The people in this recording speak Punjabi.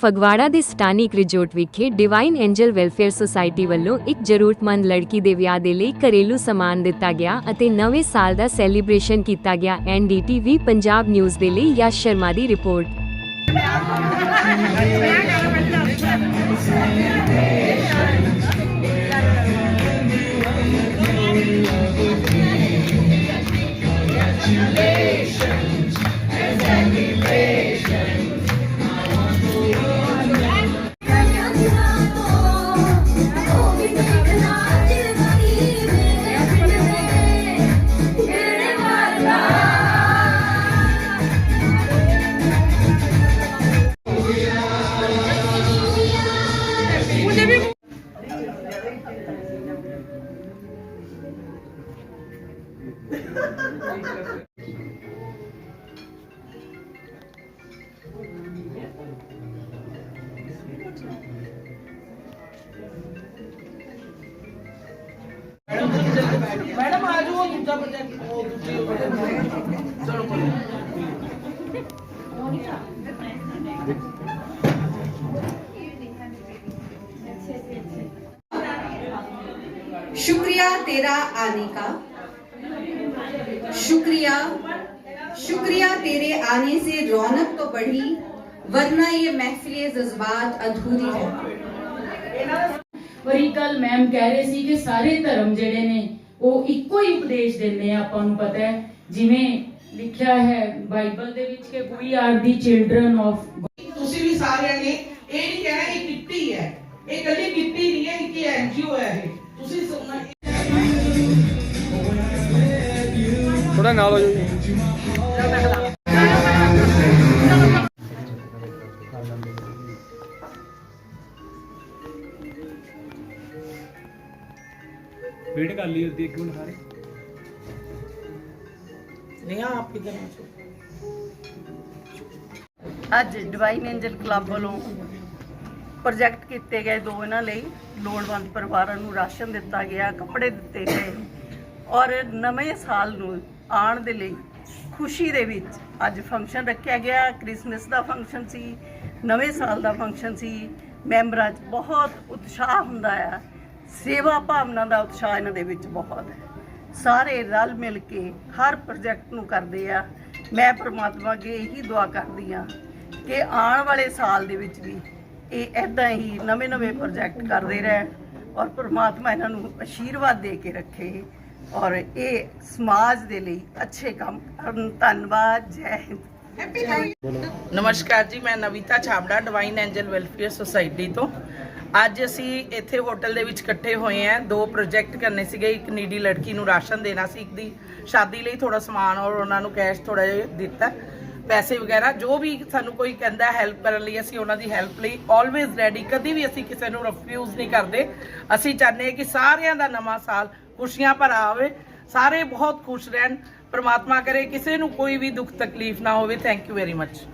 ਫਗਵਾੜਾ ਦੇ ਸਟਾਨਿਕ ਰਿਜੋਰਟ ਵਿਖੇ ਡਿਵਾਈਨ ਐਂਜਲ ਵੈਲਫੇਅਰ ਸੁਸਾਇਟੀ ਵੱਲੋਂ ਇੱਕ ਜ਼ਰੂਰਤਮੰਦ ਲੜਕੀ ਦੇ ਵਿਆਹ ਦੇ ਲਈ ਘਰੇਲੂ ਸਮਾਨ ਦਿੱਤਾ ਗਿਆ ਅਤੇ ਨਵੇਂ ਸਾਲ ਦਾ ਸੈਲੀਬ੍ਰੇਸ਼ਨ ਕੀਤਾ ਗਿਆ। ਐਨਡੀਟੀਵੀ ਪੰਜਾਬ ਨਿਊਜ਼ ਦੇ ਲਈ ਯਸ਼ ਸ਼ਰਮਾ ਦੀ ਰਿਪੋਰਟ। मैडम आज वो दूसरा शुक्रिया तेरा आने का। शुक्रिया शुक्रिया तेरे आने से रौनक तो बढ़ी वरना ये महफिल जज्बात अधूरी है ਪਰ ਇੱਕ ਗੱਲ ਮੈਮ ਕਹਿ ਰਹੇ ਸੀ ਕਿ ਸਾਰੇ ਧਰਮ ਜਿਹੜੇ ਨੇ ਉਹ ਇੱਕੋ ਹੀ ਉਪਦੇਸ਼ ਦਿੰਦੇ ਆ ਆਪਾਂ ਨੂੰ ਪਤਾ ਹੈ ਜਿਵੇਂ ਲਿਖਿਆ ਹੈ ਬਾਈਬਲ ਦੇ ਵਿੱਚ ਕਿ we are the children of ਤੁਸੀਂ ਵੀ ਸਾਰਿਆਂ ਨੇ ਇਹ ਨਹੀਂ ਕਹਿਣਾ ਇਹ ਕਿੱਟੀ ਹੈ ਇਹ ਕੱਲੀ ਕਿੱਟੀ ਨਹੀਂ ਹੈ ਕਿ ਐਨਜੀਓ ਹੈ ਇਹ ਤੁਸੀਂ ਥੋੜਾ ਨਾਲ ਹੋ ਜਾਓ ਜੀ। ਵੇਟ ਕਰ ਲਈ ਉਹਦੀ ਇੱਕ ਮਿੰਟ ਸਾਰੇ। ਨਹੀਂ ਆਪ ਕਿਧਰ ਆਚੋ ਅੱਜ ਡਿਵਾਈਨ ਐਂਜਲ ਕਲੱਬ ਵੱਲੋਂ ਪ੍ਰੋਜੈਕਟ ਕੀਤੇ ਗਏ ਦੋ ਇਹਨਾਂ ਲਈ। ਲੋੜਵੰਦ ਪਰਿਵਾਰਾਂ ਨੂੰ ਰਾਸ਼ਨ ਦਿੱਤਾ ਗਿਆ ਕੱਪੜੇ ਦਿੱਤੇ ਗਏ। ਔਰ ਨਵੇਂ ਸਾਲ ਨੂੰ ਆਉਣ ਦੇ ਲਈ ਖੁਸ਼ੀ ਦੇ ਵਿੱਚ ਅੱਜ ਫੰਕਸ਼ਨ ਰੱਖਿਆ ਗਿਆ। ਕ੍ਰਿਸਮਸ ਦਾ ਫੰਕਸ਼ਨ ਸੀ, ਨਵੇਂ ਸਾਲ ਦਾ ਫੰਕਸ਼ਨ ਸੀ। ਮੈਂਬਰਾਂ 'ਚ ਬਹੁਤ ਉਤਸ਼ਾਹ ਹੁੰਦਾ ਆ। ਸੇਵਾ ਭਾਵਨਾ ਦਾ ਉਤਸ਼ਾਹ ਇਹਨਾਂ ਦੇ ਵਿੱਚ ਬਹੁਤ ਹੈ। ਸਾਰੇ ਰਲ ਮਿਲ ਕੇ ਹਰ ਪ੍ਰੋਜੈਕਟ ਨੂੰ ਕਰਦੇ ਆ। ਮੈਂ ਪ੍ਰਮਾਤਮਾ ਅੱਗੇ ਇਹੀ ਦੁਆ ਕਰਦੀ ਆ ਕਿ ਆਉਣ ਵਾਲੇ ਸਾਲ ਦੇ ਵਿੱਚ ਵੀ ਇਹ ਐਦਾਂ ਹੀ ਨਵੇਂ-ਨਵੇਂ ਪ੍ਰੋਜੈਕਟ ਕਰਦੇ ਰਹਿਣ ਔਰ ਪ੍ਰਮਾਤਮਾ ਇਹਨਾਂ ਨੂੰ ਆਸ਼ੀਰਵਾਦ ਦੇ ਕੇ ਰੱਖੇ। ਔਰ ਇਹ ਸਮਾਜ ਦੇ ਲਈ ਅੱਛੇ ਕੰਮ ਕਰਨ। ਧੰਨਵਾਦ ਜੈ ਹਿੰਦ। ਨਮਸਕਾਰ ਜੀ ਮੈਂ Navita Chhabra divine angel welfare society ਤੋਂ। ਅੱਜ ਅਸੀਂ ਇੱਥੇ ਹੋਟਲ ਦੇ ਵਿੱਚ ਇਕੱਠੇ ਹੋਏ ਆਂ ਦੋ ਪ੍ਰੋਜੈਕਟ ਕਰਨੇ ਸੀਗੇ ਇੱਕ ਨੀਡੀ ਲੜਕੀ ਨੂੰ ਰਾਸ਼ਨ ਦੇਣਾ ਸੀ ਇੱਕ ਦੀ ਸ਼ਾਦੀ ਲਈ ਥੋੜਾ ਸਮਾਨ ਔਰ ਉਹਨਾਂ ਨੂੰ ਕੈਸ਼ ਥੋੜਾ ਜਿਹਾ ਦਿੱਤਾ ਪੈਸੇ ਵਗੈਰਾ। ਜੋ ਵੀ ਸਾਨੂੰ ਕੋਈ ਕਹਿੰਦਾ ਹੈਲਪ ਕਰਨ ਲਈ ਅਸੀਂ ਉਹਨਾਂ ਦੀ ਹੈਲਪ ਲਈ ਆਲਵੇਜ਼ ਰੈਡੀ ਕਦੀ ਵੀ ਅਸੀਂ ਕਿਸੇ ਨੂੰ ਰਿਫਿਊਜ਼ ਨਹੀਂ ਕਰਦੇ। ਅਸੀਂ ਚਾਹੁੰਦੇ ਹਾਂ ਕਿ ਸਾਰਿਆਂ ਦਾ ਨਵਾਂ ਸਾਲ ਖੁਸ਼ੀਆਂ ਭਰਾ ਹੋਵੇ ਸਾਰੇ ਬਹੁਤ ਖੁਸ਼ ਰਹਿਣ। ਪ੍ਰਮਾਤਮਾ ਕਰੇ, ਕਿਸੇ ਨੂੰ ਕੋਈ ਵੀ ਦੁੱਖ ਤਕਲੀਫ ਨਾ ਹੋਵੇ। Thank you very much